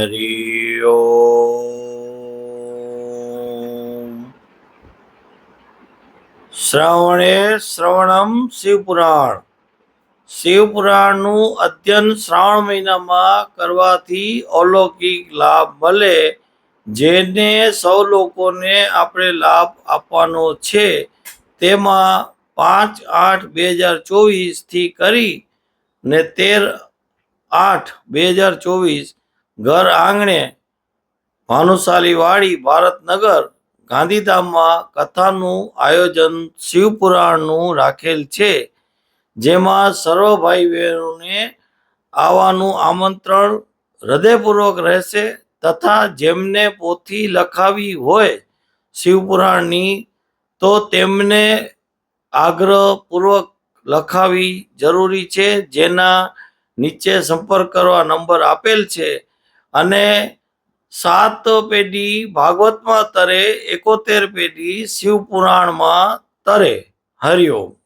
હરિ શ્રાવણે શ્રવણમ શિવપુરાણ શિવપુરાણનું અધ્યયન શ્રાવણ મહિનામાં કરવાથી અલૌકિક લાભ મળે, જેને સૌ લોકોને આપણે લાભ આપવાનો છે, તેમાં પાંચ આઠ બે હજાર ચોવીસથી કરી ને તેર આઠ બે હજાર ચોવીસ ઘર આંગણે ભાનુશાલી વાડી ભારતનગર ગાંધીધામમાં કથાનું આયોજન શિવપુરાણનું રાખેલ છે, જેમાં સર્વ ભાઈ બહેનોને આવવાનું આમંત્રણ હૃદયપૂર્વક રહેશે તથા જેમને પોથી લખાવી હોય શિવપુરાણની, તો તેમને આગ્રહપૂર્વક લખાવી જરૂરી છે, જેના નીચે સંપર્ક કરવા નંબર આપેલ છે. અને સાત પેઢી ભાગવતમાં તરે એકોતેર પેઢી શિવપુરાણમાં તરે. હરિઓમ